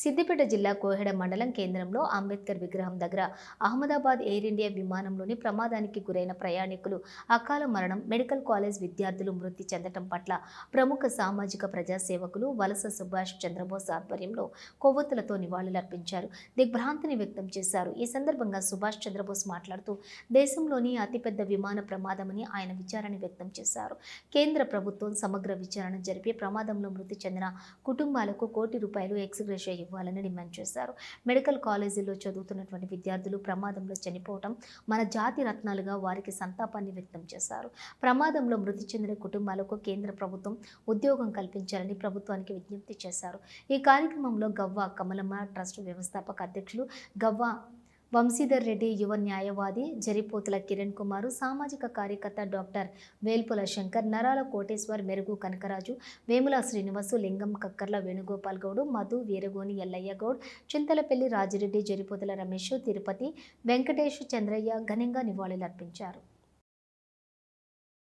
సిద్దిపేట జిల్లా కోహెడ మండలం కేంద్రంలో అంబేద్కర్ విగ్రహం దగ్గర అహ్మదాబాద్ ఎయిర్ ఇండియా విమానంలోని ప్రమాదానికి గురైన ప్రయాణికులు అకాల మరణం మెడికల్ కాలేజ్ విద్యార్థులు మృతి చెందటం పట్ల ప్రముఖ సామాజిక ప్రజాసేవకులు వలస సుభాష్ చంద్రబోస్ ఆధ్వర్యంలో కొవ్వొత్తులతో నివాళులర్పించారు. దిగ్భ్రాంతిని వ్యక్తం చేశారు. ఈ సందర్భంగా సుభాష్ చంద్రబోస్ మాట్లాడుతూ దేశంలోని అతిపెద్ద విమాన ప్రమాదమని ఆయన విచారణ వ్యక్తం చేశారు. కేంద్ర ప్రభుత్వం సమగ్ర విచారణ జరిపి ప్రమాదంలో మృతి చెందిన కుటుంబాలకు కోటి రూపాయలు ఎక్స్గ్రేషియా ఇవ్వాలని డిమాండ్ చేశారు. మెడికల్ కాలేజీలో చదువుతున్నటువంటి విద్యార్థులు ప్రమాదంలో చనిపోవటం మన జాతి రత్నాలుగా వారికి సంతాపాన్ని వ్యక్తం చేశారు. ప్రమాదంలో మృతి చెందిన కుటుంబాలకు కేంద్ర ప్రభుత్వం ఉద్యోగం కల్పించాలని ప్రభుత్వానికి విజ్ఞప్తి చేశారు. ఈ కార్యక్రమంలో గవ్వ కమలమ్మ ట్రస్ట్ వ్యవస్థాపక అధ్యక్షులు గవ్వ వంశీధర్ రెడ్డి యువ న్యాయవాది జరిపోతుల కిరణ్ కుమారు సామాజిక కార్యకర్త డాక్టర్ వేల్పుల శంకర్ నరాల కోటేశ్వర్ మెరుగు కనకరాజు వేముల శ్రీనివాసు లింగం కక్కర్ల వేణుగోపాల్ గౌడ్ మధు వీరగోని ఎల్లయ్య గౌడ్ చింతలపల్లి రాజిరెడ్డి జరిపోతుల రమేష్ తిరుపతి వెంకటేష్ చంద్రయ్య ఘనంగా నివాళులర్పించారు.